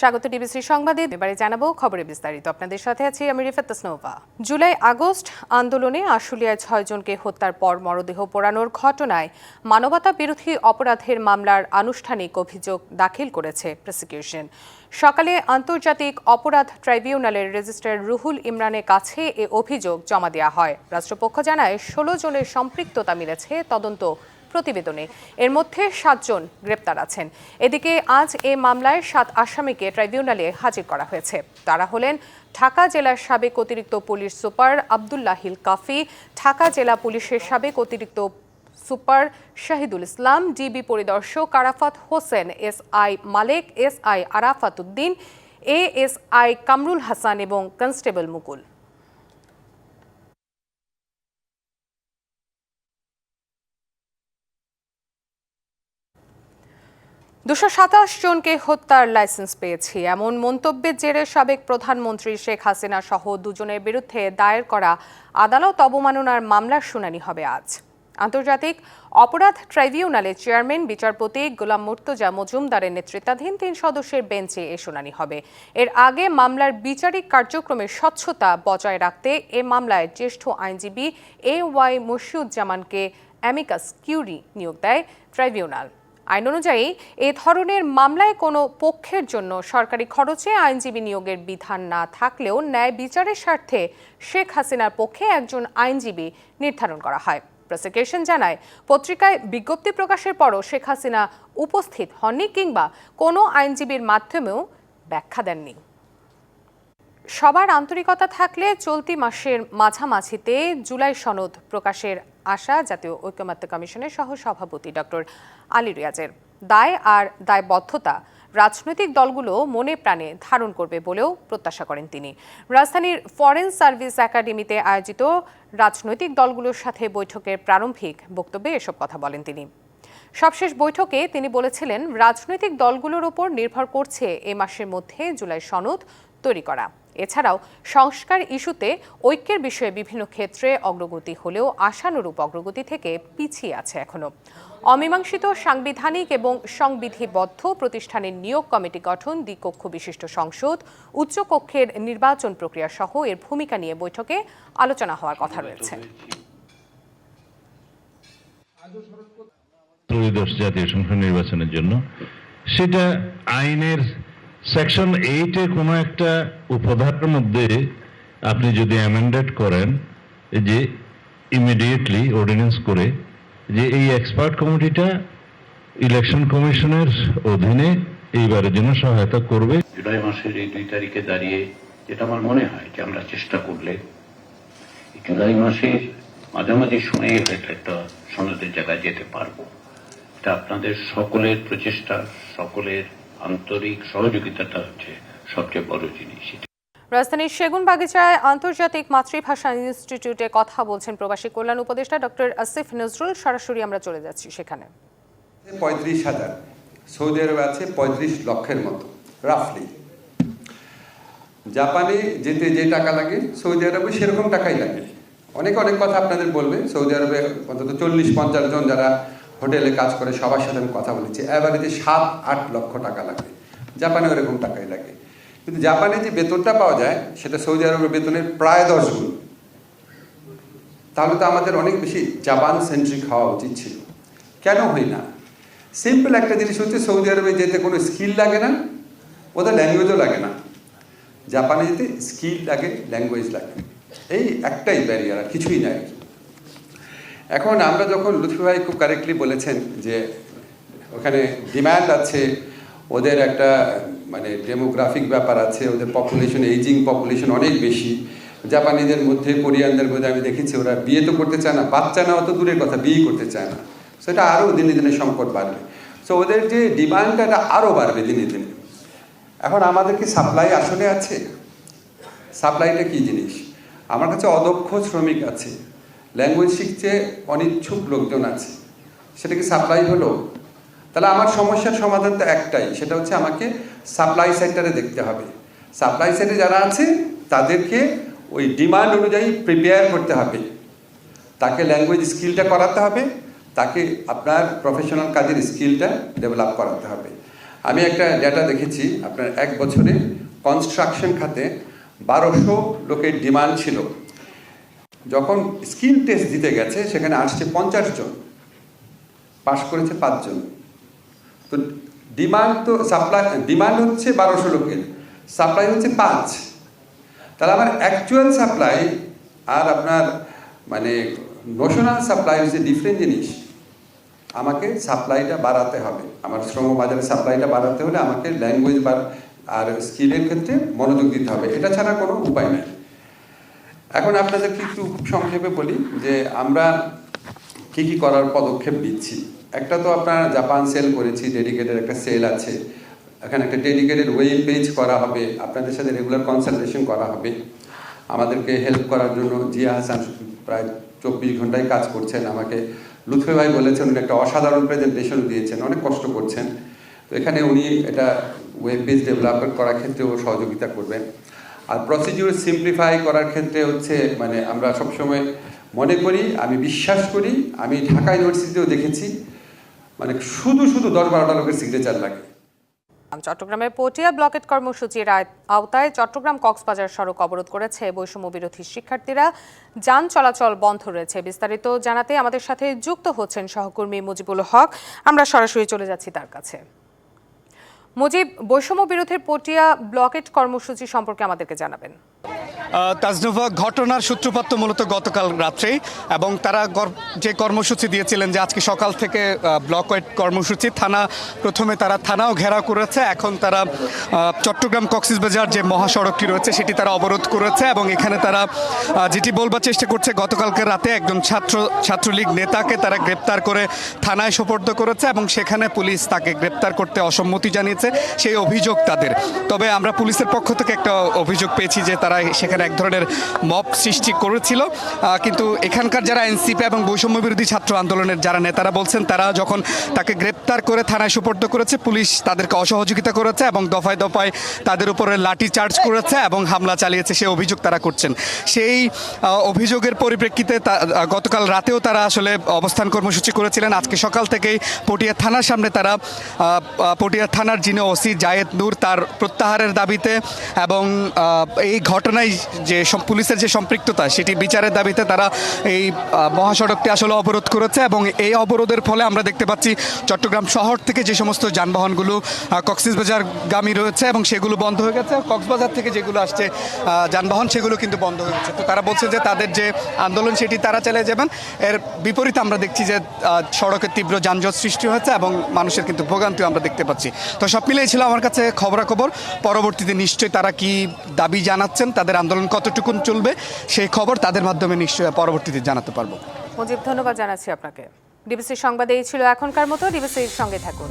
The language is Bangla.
স্বাগত ডিবিসি সংবাদে। এবারে জানাব খবরে বিস্তারিত। আপনাদের সাথে আছি আমি রিফাত তাসনোভা জুলাই আগস্ট আন্দোলনে আশুলিয়ায় ছয়জনকে হত্যার পর মরদেহ পোড়ানোর ঘটনায় মানবতা বিরোধী অপরাধের মামলার আনুষ্ঠানিক অভিযোগ দাখিল করেছে প্রসিকিউশন। সকালে আন্তর্জাতিক অপরাধ ট্রাইব্যুনালের রেজিস্ট্রার রুহুল ইমরানের কাছে এ অভিযোগ জমা দেওয়া হয়। রাষ্ট্রপক্ষ জানায়, ষোলো জনের সম্পৃক্ততা মিলেছে, তদন্ত প্রতিবেদনে। এর মধ্যে সাতজন গ্রেপ্তার আছেন। এদিকে আজ এ মামলায় সাত আসামিকে ট্রাইব্যুনালে হাজির করা হয়েছে। তারা হলেন ঢাকা জেলার সাবেক অতিরিক্ত পুলিশ সুপার আবদুল্লাহিল কাফি, ঢাকা জেলা পুলিশের সাবেক অতিরিক্ত সুপার শাহিদুল ইসলাম, ডিবি পরিদর্শক Arafat Hossain S I Malek S I Arafat Uddin A S I Kamrul Hasan এবং কনস্টেবল মুকুল। দুশো সাতাশ জনকে হত্যার লাইসেন্স পেয়েছি। এমন মন্তব্যের জেরে সাবেক প্রধানমন্ত্রী শেখ হাসিনা সহ দুজনের বিরুদ্ধে দায়ের করা আদালত অবমাননার মামলার শুনানি হবে আজ। আন্তর্জাতিক অপরাধ ট্রাইব্যুনালের চেয়ারম্যান, বিচারপতি গোলাম মুর্তজা মজুমদারের নেতৃত্বাধীন তিন সদস্যের বেঞ্চে এ শুনানি হবে। এর আগে মামলার বিচারিক কার্যক্রমের স্বচ্ছতা বজায় রাখতে এ মামলায় জ্যেষ্ঠ আইনজীবী এ ওয়াই মুর্শিউজ্জামানকে অ্যামিকাস কিউরি নিয়োগ দেয় ট্রাইব্যুনাল। আইন অনুযায়ী, এ ধরনের মামলায় কোনো পক্ষের জন্য সরকারি খরচে আইনজীবী নিয়োগের বিধান না থাকলেও ন্যায় বিচারের স্বার্থে শেখ হাসিনার পক্ষে একজন আইনজীবী নির্ধারণ করা হয়। প্রসিকিউশন জানায়, পত্রিকায় বিজ্ঞপ্তি প্রকাশের পরও শেখ হাসিনা উপস্থিত হননি কিংবা কোনো আইনজীবীর মাধ্যমেও ব্যাখ্যা দেননি। সবার আন্তরিকতা থাকলে চলতি মাসের মাঝামাঝিতে জুলাই সনদ প্রকাশের আশা জাতীয় ঐক্যমত্য কমিশনের সহ সভাপতি ডক্টর আলী রিয়াজের। দায় আর দায়বদ্ধতা রাজনৈতিক দলগুলো মনে প্রাণে ধারণ করবে বলেও প্রত্যাশা করেন তিনি। রাজধানীর ফরেন সার্ভিস একাডেমিতে আয়োজিত রাজনৈতিক দলগুলোর সাথে বৈঠকের প্রারম্ভিক বক্তব্যে এসব কথা বলেন তিনি। সবশেষ বৈঠকে তিনি বলেছিলেন, রাজনৈতিক দলগুলোর ওপর নির্ভর করছে এ মাসের মধ্যে জুলাই সনদ তৈরি করা। এছাড়াও সংস্কার ইস্যুতে ঐক্যের বিষয়ে বিভিন্ন ক্ষেত্রে অগ্রগতি হলেও আশানুরূপ অগ্রগতি থেকে পিছিয়ে আছে এখনও। অমীমাংসিত সাংবিধানিক এবং সংবিধিবদ্ধ প্রতিষ্ঠানের নিয়োগ কমিটি গঠন, দ্বিকক্ষ বিশিষ্ট সংসদ, উচ্চকক্ষের নির্বাচন প্রক্রিয়া সহ এর ভূমিকা নিয়ে বৈঠকে আলোচনা হওয়ার কথা রয়েছে। ত্রয়োদশ জাতীয় সংসদ নির্বাচনের জন্য সেটা আইনের সেকশন এইটে কোনো একটা উপধারার মধ্যে আপনি যদি অ্যামেন্ডেড করেন যে ইমিডিয়েটলি অর্ডিন্যান্স করে, যে এই এক্সপার্ট কমিটিটা ইলেকশন কমিশনের অধীনে এইবারের জন্য সহায়তা করবে। জুলাই মাসের এই দুই তারিখে দাঁড়িয়ে যেটা আমার মনে হয় যে আমরা চেষ্টা করলে জুলাই মাসের মাঝামাঝি সময়ে হয়তো একটা সনদের জায়গায় যেতে পারব। এটা আপনাদের সকলের প্রচেষ্টা, সকলের আন্তরিক সহযোগিতাটা হচ্ছে সবচেয়ে বড় জিনিস। রাজধানীর সেগুন বাগিচায় আন্তর্জাতিক মাতৃভাষা ইনস্টিটিউটে কথা বলছেন প্রবাসী কল্যাণ উপদেষ্টা ডক্টর আসিফ নজরুল। সরাসরি আমরা চলে যাচ্ছি সেখানে। পঁয়ত্রিশ হাজার। সৌদি আরবে আছে পঁয়ত্রিশ লক্ষের মতো রাফলি জাপানে যেতে যে টাকা লাগে সৌদি আরবে সেরকম টাকাই লাগে। অনেক অনেক কথা আপনাদের বলবে। সৌদি আরবে অন্তত চল্লিশ পঞ্চাশ জন যারা হোটেলে কাজ করে, সবার সাথে আমি কথা বলেছি। অ্যাভারেজে সাত, আট লক্ষ টাকা লাগে। জাপানে ওরকম টাকাই লাগে। কিন্তু জাপানে যে বেতনটা পাওয়া যায়, সেটা সৌদি আরবের বেতনের প্রায় দশ গুণ। তাহলে তো আমাদের অনেক বেশি জাপান সেন্ট্রিক হওয়া উচিত ছিল। কেন হয় না? সিম্পল একটা জিনিস হচ্ছে, সৌদি আরবে যেতে কোনো স্কিল লাগে না, ওদের ল্যাঙ্গুয়েজও লাগে না। জাপানে যেতে স্কিল লাগে ল্যাঙ্গুয়েজ লাগে। এই একটাই ব্যারিয়ার আর কিছুই নাই। এখন আমরা যখন লুৎফি ভাই খুব কারেক্টলি বলেছেন যে ওখানে ডিম্যান্ড আছে, ওদের একটা মানে ডেমোগ্রাফিক ব্যাপার আছে, ওদের পপুলেশন এইজিং পপুলেশন অনেক বেশি। জাপানিদের মধ্যে, কোরিয়ানদের মধ্যে আমি দেখেছি, ওরা বিয়ে তো করতে চায় না, বাচ্চা না অত দূরের কথা বিয়ে করতে চায় না। সেটা আরও দিনে দিনে সংকট বাড়বে। সো ওদের যে ডিমান্ডটা এটা আরও বাড়বে দিনে দিনে। এখন আমাদের কি সাপ্লাই আসলে আছে? সাপ্লাইটা কি জিনিস? আমার কাছে অদক্ষ শ্রমিক আছে। ল্যাঙ্গুয়েজ শিখছে অনিচ্ছুক লোকজন আছে। সেটা কি সাপ্লাই হলো? তাহলে আমার সমস্যার সমাধান তো একটাই, সেটা হচ্ছে আমাকে সাপ্লাই সেন্টারে দেখতে হবে। সাপ্লাই সেন্টারে যারা আছে, তাদেরকে ওই ডিমান্ড অনুযায়ী প্রিপেয়ার করতে হবে। তাকে ল্যাঙ্গুয়েজ স্কিলটা করাতে হবে, তাকে আপনার প্রফেশনাল কাজের স্কিলটা ডেভেলপ করাতে হবে। আমি একটা ডেটা দেখেছি, আপনার এক বছরে কনস্ট্রাকশন খাতে বারোশো লোকের ডিমান্ড ছিল। যখন স্কিল টেস্ট দিতে গেছে, সেখানে আসছে পঞ্চাশ জন। পাশ করেছে পাঁচজন তো ডিমান্ড তো সাপ্লাই, ডিমান্ড হচ্ছে বারোশো লোকের, সাপ্লাই হচ্ছে পাঁচ। তাহলে আমার অ্যাকচুয়াল সাপ্লাই আর আপনার মানে নোশনাল সাপ্লাই হচ্ছে ডিফারেন্ট জিনিস। আমাকে সাপ্লাইটা বাড়াতে হবে। আমার শ্রম বাজারে সাপ্লাইটা বাড়াতে হলে আমাকে ল্যাঙ্গুয়েজ বা আর স্কিলের ক্ষেত্রে মনোযোগ দিতে হবে। এটা ছাড়া কোনো উপায় নেই। এখন আপনাদেরকে একটু সংক্ষেপে বলি যে আমরা কি কি করার পদক্ষেপ নিচ্ছি। একটা তো আপনার জাপান সেল করেছি, ডেডিকেটেড একটা সেল আছে। এখানে একটা ডেডিকেটেড ওয়েব পেজ করা হবে, আপনাদের সাথে রেগুলার কনসালটেশন করা হবে। আমাদেরকে হেল্প করার জন্য জিয়া হাসান প্রায় চব্বিশ ঘন্টায় কাজ করছেন। আমাকে লুৎফে ভাই বলেছেন, উনি একটা অসাধারণ প্রেজেন্টেশন দিয়েছেন, অনেক কষ্ট করছেন। তো এখানে উনি এটা ওয়েব পেজ ডেভেলপমেন্ট করার ক্ষেত্রেও সহযোগিতা করবেন। আর প্রসিডিউর সিম্পলিফাই করার ক্ষেত্রে হচ্ছে মানে আমরা সবসময় মনে করি, আমি বিশ্বাস করি, আমি ঢাকা ইউনিভার্সিটিতেও দেখেছি মানে শুধু শুধু দশ বারোটা লোকের সিগনেচার লাগে। চট্টগ্রামের পটিয়া ব্লকেট কর্মসূচির আওতায় চট্টগ্রাম কক্সবাজার সড়ক অবরোধ করেছে বৈষম্য বিরোধী শিক্ষার্থীরা। যান চলাচল বন্ধ রয়েছে, বিস্তারিত জানাতে আমাদের সাথে যুক্ত হচ্ছেন সহকর্মী মুজিবুল হক। আমরা সরাসরি চলে যাচ্ছি তার কাছে। মুজিব বৈষম্য বিরোধের পটিয়া ব্লকেট কর্মসূচি সম্পর্কে আমাদেরকে জানাবেন। তাজনুভা, ঘটনার সূত্রপাত মূলত গতকাল রাত্রেই, এবং তারা যে কর্মসূচি দিয়েছিলেন যে আজকে সকাল থেকে ব্লক ওয়াইড কর্মসূচি, থানা, প্রথমে তারা থানাও ঘেরাও করেছে, এখন তারা চট্টগ্রাম কক্সবাজার যে মহাসড়কটি রয়েছে, সেটি তারা অবরোধ করেছে, এবং এখানে তারা যেটি বলবার চেষ্টা করছে, গতকালকে রাতে একজন ছাত্র, ছাত্রলীগ নেতাকে তারা গ্রেপ্তার করে থানায় সোপর্দ করেছে, এবং সেখানে পুলিশ তাকে গ্রেপ্তার করতে অসম্মতি জানিয়েছে, সেই অভিযোগ তাদের। তবে আমরা পুলিশের পক্ষ থেকে একটা অভিযোগ পেয়েছি যে তারা সেখানে এক ধরনের মব সৃষ্টি করেছিল। কিন্তু এখানকার যারা এনসিপি এবং বৈষম্য বিরোধী ছাত্র আন্দোলনের যারা নেতারা বলছেন, তারা যখন তাকে গ্রেপ্তার করে থানায় সুপর্দ করেছে, পুলিশ তাদেরকে অসহযোগিতা করেছে এবং দফায় দফায় তাদের উপরে লাঠি চার্জ করেছে এবং হামলা চালিয়েছে সে অভিযোগ তারা করছেন। সেই অভিযোগের পরিপ্রেক্ষিতে গতকাল রাতেও তারা আসলে অবস্থান কর্মসূচি করেছিলেন। আজকে সকাল থেকেই পটিয়া থানার সামনে তারা পটিয়া থানার যিনি ওসি জায়েদ নূর, তার প্রত্যাহারের দাবিতে এবং এই ঘটনায় যে পুলিশের যে সম্পৃক্ততা সেটি বিচারের দাবিতে তারা এই মহাসড়কটি আসলে অবরোধ করেছে এবং এই অবরোধের ফলে আমরা দেখতে পাচ্ছি চট্টগ্রাম শহর থেকে যে সমস্ত যানবাহনগুলো কক্সবাজার গামী রয়েছে এবং সেগুলো বন্ধ হয়ে গেছে। কক্সবাজার থেকে যেগুলো আসছে যানবাহন সেগুলো কিন্তু বন্ধ হয়ে গেছে। তো তারা বলছে যে তাদের যে আন্দোলন সেটি তারা চালিয়ে যাবেন। এর বিপরীতে আমরা দেখছি যে আহ, সড়কে তীব্র যানজট সৃষ্টি হয়েছে এবং মানুষের কিন্তু ভোগান্তিও আমরা দেখতে পাচ্ছি। তো সব মিলিয়ে ছিল আমার কাছে খবরাখবর। পরবর্তীতে নিশ্চয়ই তারা কি দাবি জানাচ্ছেন তাদের আন্দোলন কতটুকুন চলবে সেই খবর তাদের মাধ্যমে নিশ্চয় পরবর্তীতে জানাতে পারব। মুজিব, ধন্যবাদ জানাচ্ছি আপনাকে। ডিবিসির সংবাদ এই ছিল এখনকার মতো। ডিবিসির সঙ্গে থাকুন।